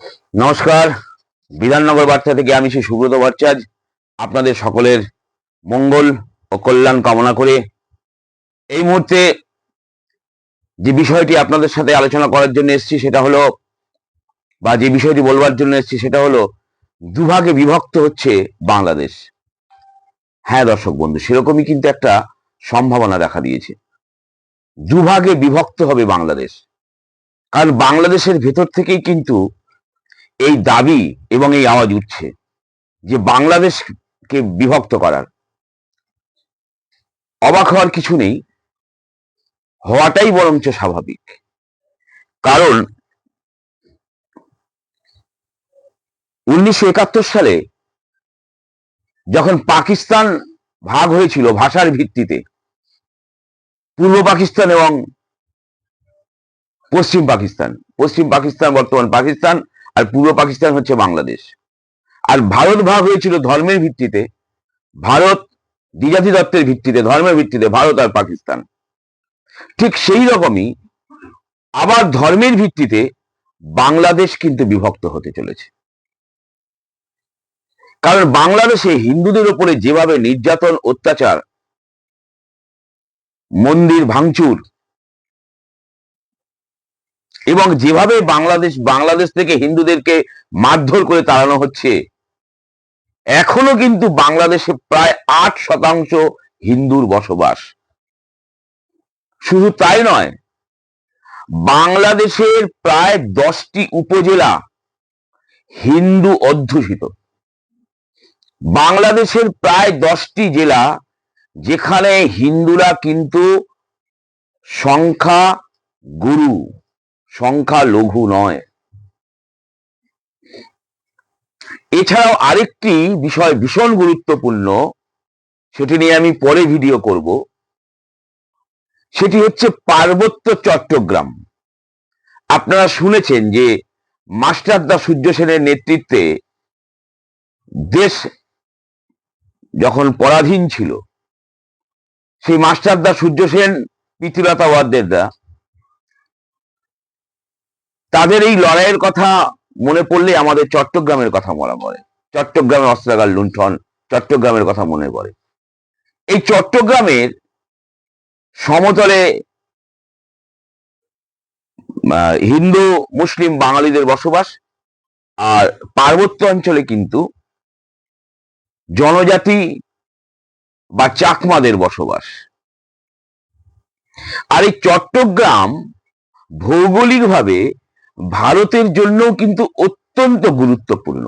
নমস্কার। বিধাননগর বার্তা থেকে আমি শ্রী সুব্রত ভট্টাচার্য। আপনাদের সকলের মঙ্গল ও কল্যাণ কামনা করে এই মুহূর্তে যে বিষয়টি আপনাদের সাথে আলোচনা করার জন্য এসেছি সেটা হলো, বা যে বিষয়টি বলবার জন্য এসেছি সেটা হলো, দুভাগে বিভক্ত হচ্ছে বাংলাদেশ। হ্যাঁ দর্শক বন্ধু, সেরকমই কিন্তু একটা সম্ভাবনা দেখা দিয়েছে। দুভাগে বিভক্ত হবে বাংলাদেশ। কারণ বাংলাদেশের ভেতর থেকেই কিন্তু এই দাবি এবং এই আওয়াজ উঠছে যে বাংলাদেশকে বিভক্ত করার। অবাক হওয়ার কিছু নেই, হওয়াটাই বরঞ্চ স্বাভাবিক। কারণ উনিশশো একাত্তর সালে যখন পাকিস্তান ভাগ হয়েছিল ভাষার ভিত্তিতে, পূর্ব পাকিস্তান এবং পশ্চিম পাকিস্তান পশ্চিম পাকিস্তান, বর্তমান পাকিস্তান আর পূর্ব পাকিস্তান হচ্ছে বাংলাদেশ। আর ভারত ভাগ হয়েছিল ধর্মের ভিত্তিতে। ভারত দ্বিজাতি দত্তের ভিত্তিতে, ধর্মের ভিত্তিতে ভারত আর পাকিস্তান। ঠিক সেই রকমই আবার ধর্মের ভিত্তিতে বাংলাদেশ কিন্তু বিভক্ত হতে চলেছে। কারণ বাংলাদেশে হিন্দুদের উপরে যেভাবে নির্যাতন, অত্যাচার, মন্দির ভাঙচুর এবং যেভাবে বাংলাদেশ বাংলাদেশ থেকে হিন্দুদেরকে মারধর করে তাড়ানো হচ্ছে, এখনও কিন্তু বাংলাদেশে প্রায় আট শতাংশ হিন্দুর বসবাস। শুধু তাই নয়, বাংলাদেশের প্রায় দশটি উপজেলা হিন্দু অধ্যুষিত। বাংলাদেশের প্রায় দশটি জেলা যেখানে হিন্দুরা কিন্তু সংখ্যা গুরু সংখ্যা লঘু নয়। এছাড়াও আরেকটি বিষয় ভীষণ গুরুত্বপূর্ণ, সেটি নিয়ে আমি পরে ভিডিও করব। সেটি হচ্ছে পার্বত্য চট্টগ্রাম। আপনারা শুনেছেন যে মাস্টারদা সূর্য সেনের নেতৃত্বে দেশ যখন পরাধীন ছিল, সেই মাস্টারদা সূর্য সেন পিতৃলতা ওয়াদ্দেরদা তাদের এই লড়াইয়ের কথা মনে পড়লে আমাদের চট্টগ্রামের কথা মনে পড়ে। চট্টগ্রামের অস্ত্রাগার লুণ্ঠন, চট্টগ্রামের কথা মনে পড়ে। এই চট্টগ্রামের সমতলে হিন্দু, মুসলিম, বাঙালিদের বসবাস আর পার্বত্য অঞ্চলে কিন্তু জনজাতি বা চাকমাদের বসবাস। আর এই চট্টগ্রাম ভৌগোলিকভাবে ভারতের জন্যও কিন্তু অত্যন্ত গুরুত্বপূর্ণ।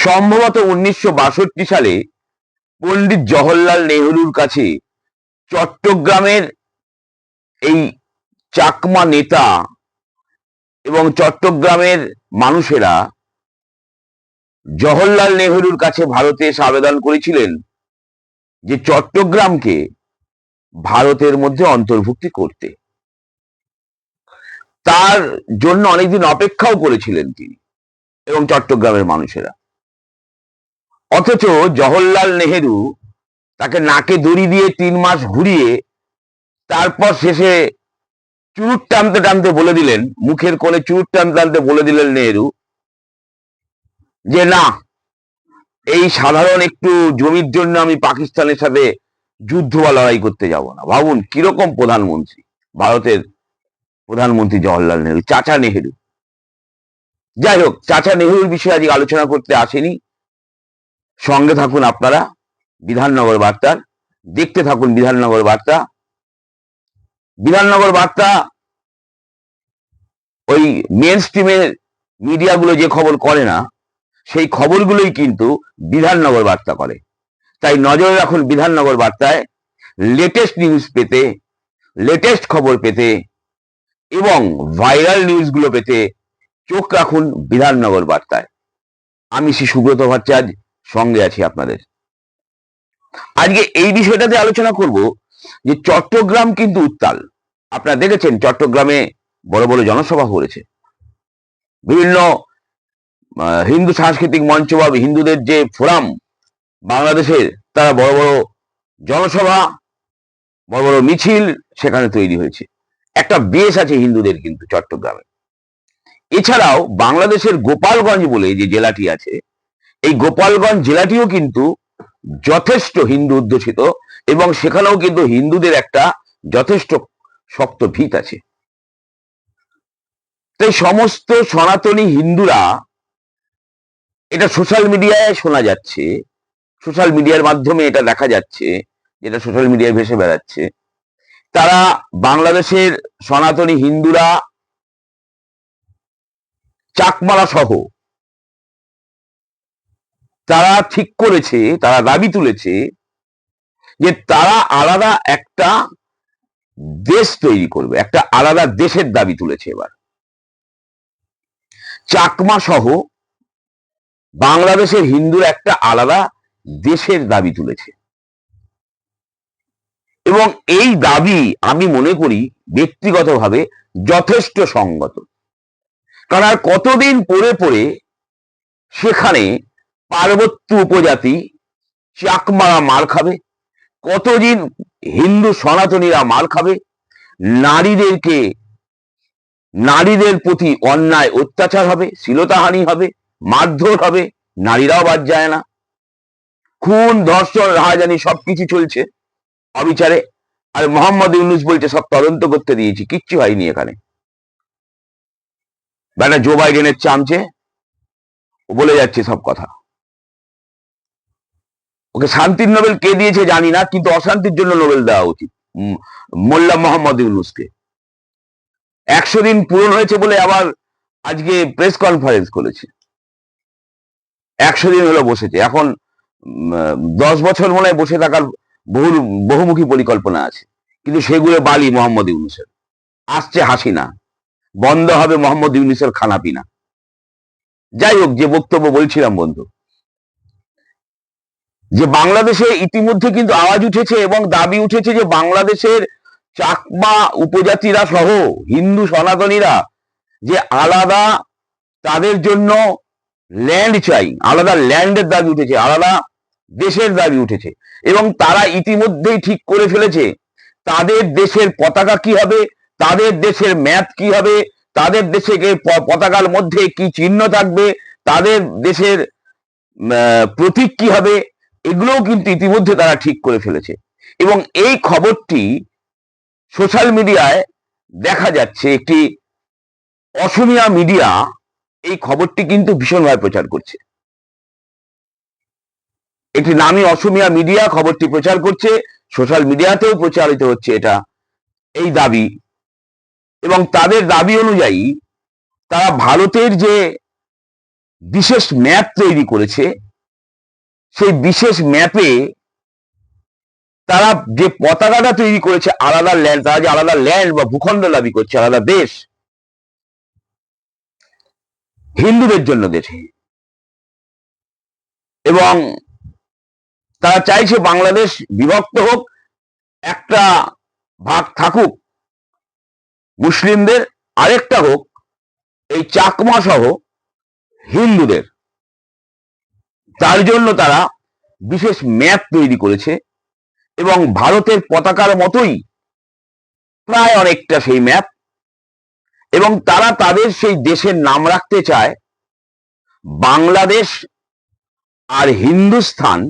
সম্ভবত উনিশশো বাষট্টি সালে পণ্ডিত জওহরলাল নেহরুর কাছে চট্টগ্রামের এই চাকমা নেতা এবং চট্টগ্রামের মানুষেরা জওহরলাল নেহরুর কাছে ভারতে এসে আবেদন করেছিলেন যে চট্টগ্রামকে ভারতের মধ্যে অন্তর্ভুক্তি করতে। তার জন্য অনেকদিন অপেক্ষাও করেছিলেন তিনি এবং চট্টগ্রামের মানুষেরা। অথচ জওহরলাল নেহেরু তাকে নাকে দড়ি দিয়ে তিন মাস ঘুরিয়ে তারপর শেষে চুরুট টানতে টানতে বলে দিলেন, মুখের কোণে চুরুট টানতে টানতে বলে দিলেন নেহেরু যে, না, এই সাধারণ একটু জমির জন্য আমি পাকিস্তানের সাথে যুদ্ধ বা লড়াই করতে যাব না। ভাবুন, কীরকম প্রধানমন্ত্রী ভারতের প্রধানমন্ত্রী জওহরলাল নেহরু, চাচা নেহেরু। যাই হোক, চাচা নেহরুর বিষয়ে আজকে আলোচনা করতে আসেনি। সঙ্গে থাকুন আপনারা, বিধাননগর বার্তার। দেখতে থাকুন বিধাননগর বার্তা। বিধাননগর বার্তা, ওই মেন স্ট্রিমের মিডিয়াগুলো যে খবর করে না, সেই খবরগুলোই কিন্তু বিধাননগর বার্তা করে। তাই নজরে রাখুন বিধাননগর বার্তায় লেটেস্ট নিউজ পেতে লেটেস্ট খবর পেতে এবং ভাইরাল নিউজগুলো পেতে চোখ রাখুন বিধাননগর বার্তায়। আমি শ্রী সুব্রত ভট্টাচার্য, সঙ্গে আছি আপনাদের। আজকে এই বিষয়টাতে আলোচনা করব যে চট্টগ্রাম কিন্তু উত্তাল। আপনারা দেখেছেন চট্টগ্রামে বড় বড় জনসভা করেছে। বিভিন্ন হিন্দু সাংস্কৃতিক মঞ্চ বা হিন্দুদের যে ফোরাম, বাংলাদেশের তারা বড় বড় জনসভা, বড় বড় মিছিল সেখানে তৈরি হয়েছে। একটা বেশ আছে হিন্দুদের কিন্তু চট্টগ্রামে। এছাড়াও বাংলাদেশের গোপালগঞ্জ বলে যে জেলাটি আছে, এই গোপালগঞ্জ জেলাটিও কিন্তু যথেষ্ট হিন্দু অধ্যুষিত এবং সেখানেও কিন্তু হিন্দুদের একটা যথেষ্ট শক্ত ভিত আছে। তাই সমস্ত সনাতনী হিন্দুরা এটা সোশ্যাল মিডিয়ায় শোনা যাচ্ছে। সোশ্যাল মিডিয়ার মাধ্যমে এটা দেখা যাচ্ছে, যেটা সোশ্যাল মিডিয়ায় ভেসে বেড়াচ্ছে। তারা বাংলাদেশের সনাতনী হিন্দুরা চাকমারা সহ তারা ঠিক করেছে, তারা দাবি তুলেছে যে তারা আলাদা একটা দেশ তৈরি করবে, একটা আলাদা দেশের দাবি তুলেছে এবার। চাকমা সহ বাংলাদেশের হিন্দুর একটা আলাদা দেশের দাবি তুলেছে। এবং এই দাবি আমি মনে করি ব্যক্তিগতভাবে যথেষ্ট সঙ্গত। কারণ আর কতদিন পরে পরে সেখানে পার্বত্য উপজাতি চাকমারা মার খাবে, কতদিন হিন্দু সনাতনীরা মার খাবে, নারীদেরকে, নারীদের প্রতি অন্যায় অত্যাচার হবে, শ্লীলতাহানি হবে, মারধর হবে, নারীরাও বাদ যায় না। খুন, ধর্ষণ, রাহাজানি সবকিছু চলছে। অবিচারে। আর মোহাম্মদ ইউনুস বলছে, সব তদন্ত করতে দিয়েছি, কিচ্ছু হয়নি এখানে। বেটা জো বাইডেনের চামচে ও বলে যাচ্ছে সব কথা। ওকে শান্তির নোবেল কে দিয়েছে জানি না, কিন্তু অশান্তির জন্য নোবেল দেওয়া উচিত মোল্লা মোহাম্মদ ইউনুসকে। একশো দিন পূরণ হয়েছে বলে আবার আজকে প্রেস কনফারেন্স করেছে। একশো দিন হলো বসেছে, এখন দশ বছর মনে বসে থাকার বহু, বহুমুখী পরিকল্পনা আছে। কিন্তু সেগুলো বালি মোহাম্মদ ইউনুসের। আসছে হাসিনা। বন্ধ হবে মোহাম্মদ ইউনুসের খানাপিনা। যাই হোক, যে বক্তব্য বলছিলাম বন্ধু, যে বাংলাদেশে ইতিমধ্যে কিন্তু আওয়াজ উঠেছে এবং দাবি উঠেছে যে বাংলাদেশের চাকমা উপজাতিরা সহ হিন্দু সনাতনীরা যে আলাদা তাদের জন্য ল্যান্ড চাই, আলাদা ল্যান্ডের দাবি উঠেছে, আলাদা দেশের দাবি উঠেছে। এবং তারা ইতিমধ্যেই ঠিক করে ফেলেছে। তাদের দেশের পতাকা কি হবে? তাদের দেশের ম্যাপ কি হবে? তাদের দেশে পতাকার মধ্যে কি চিহ্ন থাকবে? তাদের দেশের প্রতীক কি হবে? এগুলোও কিন্তু ইতিমধ্যে তারা ঠিক করে ফেলেছে। এবং এই খবরটি সোশ্যাল মিডিয়ায় দেখা যাচ্ছে একটি অসমিয়া মিডিয়া এই খবরটি কিন্তু ভীষণভাবে প্রচার করছে। একটি নামী অসমিয়া মিডিয়া খবরটি প্রচার করছে সোশ্যাল মিডিয়াতেও প্রচারিত হচ্ছে এটা, এই দাবি। এবং তাদের দাবি অনুযায়ী তারা ভারতের যে বিশেষ ম্যাপ তৈরি করেছে, সেই বিশেষ ম্যাপে তারা যে পতাকাটা তৈরি করেছে আলাদা ল্যান্ড তারা যে আলাদা ল্যান্ড বা ভূখণ্ড দাবি করছে, আলাদা দেশ, হিন্দুদের জন্য দেশে। এবং তারা চাইছে বাংলাদেশ বিভক্ত হোক, একটা ভাগ থাকুক, মুসলিমদের আরেকটা হোক, এই চাকমা সহ হিন্দুদের। তার জন্য তারা বিশেষ ম্যাপ তৈরি করেছে এবং ভারতের পতাকার মতোই প্রায় অনেকটা সেই ম্যাপ। এবং তারা তাদের সেই দেশের নাম রাখতে চায় বাংলাদেশ আর হিন্দুস্থান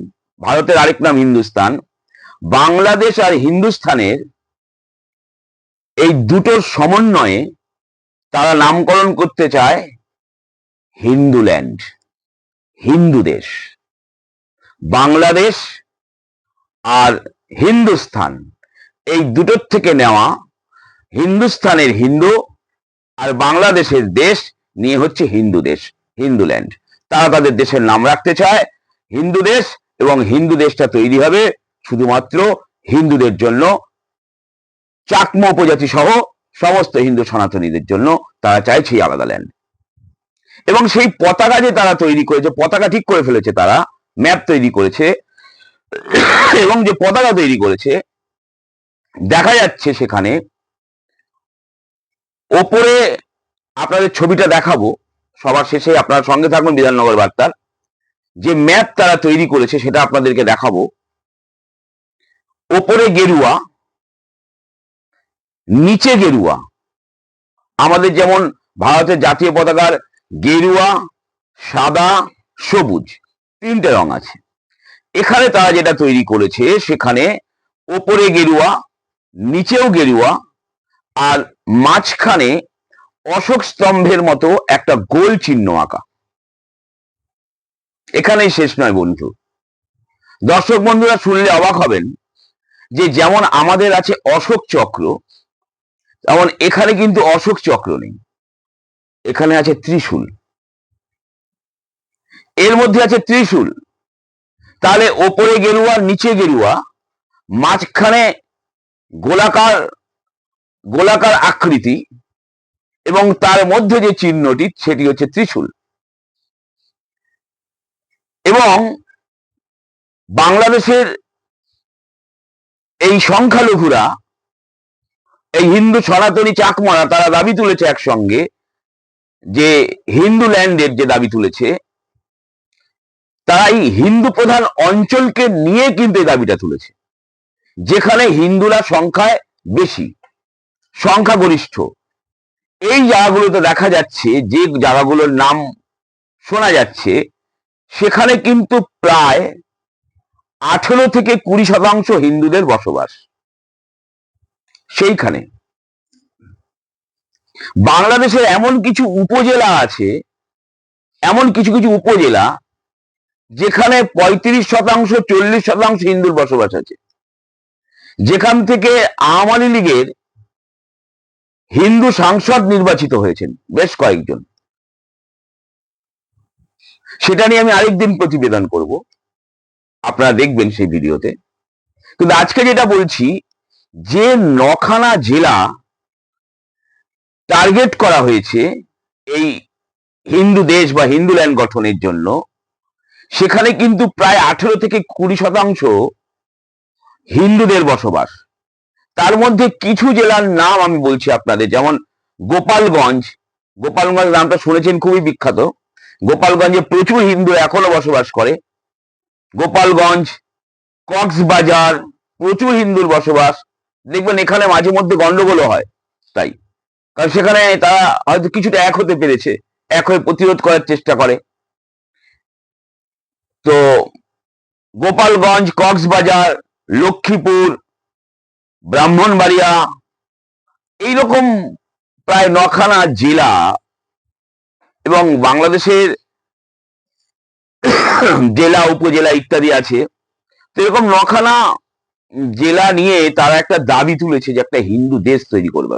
ভারতের আরেক নাম হিন্দুস্তান। বাংলাদেশ আর হিন্দুস্থানের এই দুটোর সমন্বয়ে তারা নামকরণ করতে চায় হিন্দুল্যান্ড, হিন্দু দেশ। বাংলাদেশ আর হিন্দুস্থান এই দুটোর থেকে নেওয়া হিন্দুস্থানের হিন্দু আর বাংলাদেশের দেশ নিয়ে হচ্ছে হিন্দু দেশ, হিন্দুল্যান্ড। তারা তাদের দেশের নাম রাখতে চায় হিন্দু দেশ এবং হিন্দু দেশটা তৈরি হবে শুধুমাত্র হিন্দুদের জন্য। চাকমা উপজাতি সহ সমস্ত হিন্দু সনাতনীদের জন্য তারা চাইছে আলাদা ল্যান্ড এবং সেই পতাকা যে তারা তৈরি করেছে, পতাকা ঠিক করে ফেলেছে তারা ম্যাপ তৈরি করেছে, এবং যে পতাকা তৈরি করেছে, দেখা যাচ্ছে সেখানে ওপরে আপনাদের ছবিটা দেখাবো। সবার শেষে আপনার সঙ্গে থাকবেন বিধাননগর বার্তার। যে ম্যাপ তারা তৈরি করেছে সেটা আপনাদেরকে দেখাবো। ওপরে গেরুয়া, নিচে গেরুয়া। আমাদের যেমন ভারতের জাতীয় পতাকার গেরুয়া, সাদা, সবুজ, তিনটে রং আছে। এখানে তারা যেটা তৈরি করেছে, সেখানে ওপরে গেরুয়া, নিচেও গেরুয়া, আর মাঝখানে অশোক স্তম্ভের মতো একটা গোল চিহ্ন আঁকা। এখানেই শেষ নয় বন্ধু। দর্শক বন্ধুরা শুনলে অবাক হবেন যে যেমন আমাদের আছে অশোক চক্র, তেমন এখানে কিন্তু অশোক চক্র নেই। এখানে আছে ত্রিশূল। এর মধ্যে আছে ত্রিশূল। তাহলে ওপরে গেরুয়া, নিচে গেরুয়া, মাঝখানে গোলাকার গোলাকার আকৃতি এবং তার মধ্যে যে চিহ্নটি, সেটি হচ্ছে ত্রিশূল। এবং বাংলাদেশের এই সংখ্যালঘুরা, এই হিন্দু সনাতনী চাকমারা, তারা দাবি তুলেছে একসঙ্গে যে হিন্দু ল্যান্ডের যে দাবি তুলেছে তারা এই হিন্দু প্রধান অঞ্চলকে নিয়ে কিন্তু এই দাবিটা তুলেছে। যেখানে হিন্দুরা সংখ্যায় বেশি, সংখ্যাগরিষ্ঠ। এই জায়গাগুলোতে দেখা যাচ্ছে যে জায়গাগুলোর নাম শোনা যাচ্ছে সেখানে কিন্তু প্রায় আঠেরো থেকে কুড়ি শতাংশ হিন্দুদের বসবাস। সেইখানে। বাংলাদেশের এমন কিছু উপজেলা আছে, এমন কিছু কিছু উপজেলা যেখানে পঁয়ত্রিশ শতাংশ, চল্লিশ শতাংশ হিন্দুর বসবাস আছে। যেখান থেকে আওয়ামী লীগের হিন্দু সাংসদ নির্বাচিত হয়েছেন বেশ কয়েকজন। সেটা নিয়ে আমি আরেকদিন প্রতিবেদন করব। আপনারা দেখবেন সেই ভিডিওতে। কিন্তু আজকে যেটা বলছি, যে নখানা জেলা টার্গেট করা হয়েছে এই হিন্দু দেশ বা হিন্দু ল্যান্ড গঠনের জন্য, সেখানে কিন্তু প্রায় আঠেরো থেকে কুড়ি শতাংশ হিন্দুদের বসবাস। তার মধ্যে কিছু জেলার নাম আমি বলছি আপনাদের, যেমন গোপালগঞ্জ। গোপালগঞ্জ নামটা শুনেছেন, খুবই বিখ্যাত। গোপালগঞ্জে প্রচুর হিন্দু এখনও বসবাস করে। গোপালগঞ্জ, কক্সবাজার, প্রচুর হিন্দুর বসবাস। দেখবেন এখানে মাঝে মধ্যে গন্ডগোলও হয়, তাই। কারণ সেখানে তারা হয়তো কিছুটা এক হতে পেরেছে, এক হয়ে প্রতিরোধ করার চেষ্টা করে। তো গোপালগঞ্জ, কক্সবাজার, লক্ষ্মীপুর, ব্রাহ্মণবাড়িয়া, এইরকম প্রায় নখানা জেলা এবং বাংলাদেশের জেলা, উপজেলা ইত্যাদি আছে। তো এরকম নখানা জেলা নিয়ে তারা একটা দাবি তুলেছে যে একটা হিন্দু দেশ তৈরি করবে।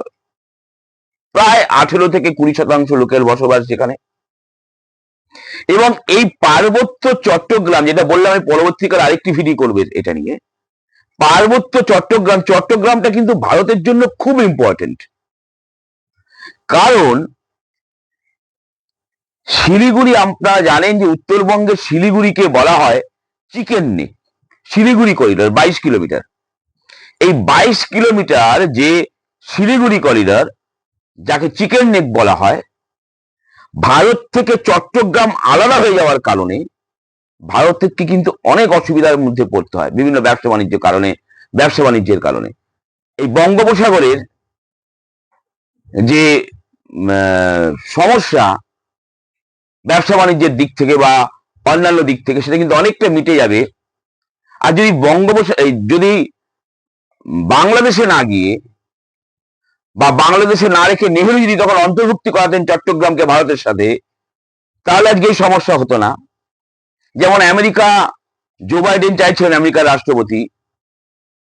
প্রায় আঠেরো থেকে কুড়ি শতাংশ লোকের বসবাস সেখানে। এবং এই পার্বত্য চট্টগ্রাম, যেটা বললাম আমি পরবর্তীকালে আরেকটি ভিডিও করবে এটা নিয়ে, পার্বত্য চট্টগ্রাম, চট্টগ্রামটা কিন্তু ভারতের জন্য খুব ইম্পর্টেন্ট কারণ শিলিগুড়ি আপনারা জানেন যে উত্তরবঙ্গের শিলিগুড়িকে বলা হয় চিকেন নেক শিলিগুড়ি করিডর বাইশ কিলোমিটার। এই বাইশ কিলোমিটার যে শিলিগুড়ি করিডর যাকে চিকেন নেক বলা হয়, ভারত থেকে চট্টগ্রাম আলাদা হয়ে যাওয়ার কারণে ভারতকে কিন্তু অনেক অসুবিধার মধ্যে পড়তে হয়, বিভিন্ন ব্যবসা বাণিজ্য কারণে, ব্যবসা বাণিজ্যের কারণে। এই বঙ্গোপসাগরের যে সমস্যা ব্যবসা বাণিজ্যের দিক থেকে বা অন্যান্য দিক থেকে সেটা কিন্তু অনেকটা মিটে যাবে। আর যদি বঙ্গোপসাগর যদি বাংলাদেশে না গিয়ে বা বাংলাদেশে না রেখে নেহেরু যদি তখন অন্তর্ভুক্তি করাতেন চট্টগ্রামকে ভারতের সাথে, তাহলে আজকে এই সমস্যা হতো না। যেমন আমেরিকা, জো বাইডেন চাইছিলেন আমেরিকার রাষ্ট্রপতি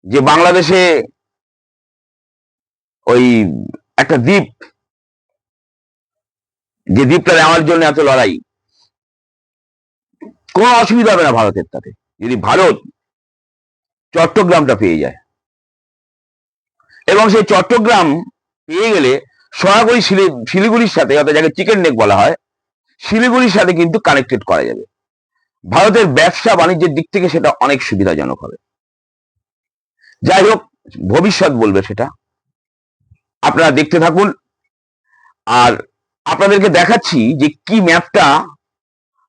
যে বাংলাদেশে ওই একটা দ্বীপ যে দ্বীপটা নেওয়ার জন্য এত লড়াই, কোনো অসুবিধা হবে না ভারতের তাতে। যদি ভারত চট্টগ্রামটা পেয়ে যায়, এবং সেই চট্টগ্রাম পেয়ে গেলে সরাসরি শিলি- শিলিগুড়ির সাথে, অর্থাৎ যাকে চিকেন নেক বলা হয়, শিলিগুড়ির সাথে কিন্তু কানেক্টেড করা যাবে। ভারতের ব্যবসা বাণিজ্যের দিক থেকে সেটা অনেক সুবিধাজনক হবে। যাই হোক, ভবিষ্যৎ বলবে সেটা। আপনারা দেখতে থাকুন। আর আপনাদেরকে দেখাচ্ছি যে কি ম্যাপটা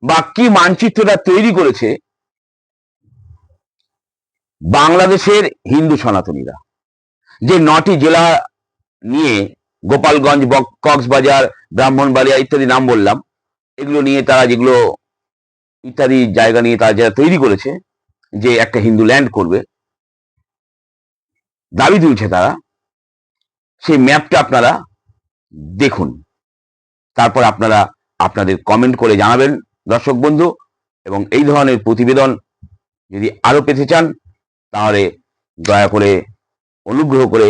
বা কি মানচিত্রটা তৈরি করেছে বাংলাদেশের হিন্দু সনাতনীরা। যে নটি জেলা নিয়ে গোপালগঞ্জ কক্সবাজার, ব্রাহ্মণবাড়িয়া ইত্যাদি নাম বললাম, এগুলো নিয়ে তারা যেগুলো ইত্যাদি জায়গা নিয়ে তারা যারা তৈরি করেছে, যে একটা হিন্দু ল্যান্ড করবে, দাবি তুলছে তারা, সেই ম্যাপটা আপনারা দেখুন। তারপর আপনারা আপনাদের কমেন্ট করে জানাবেন, দর্শক বন্ধু। এবং এই ধরনের প্রতিবেদন যদি আরও পেতে চান, তাহলে দয়া করে অনুগ্রহ করে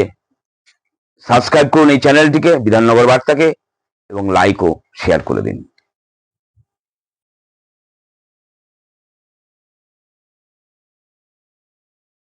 সাবস্ক্রাইব করুন এই চ্যানেলটিকে বিধাননগর বার্তাকে, এবং লাইক ও শেয়ার করে দিন।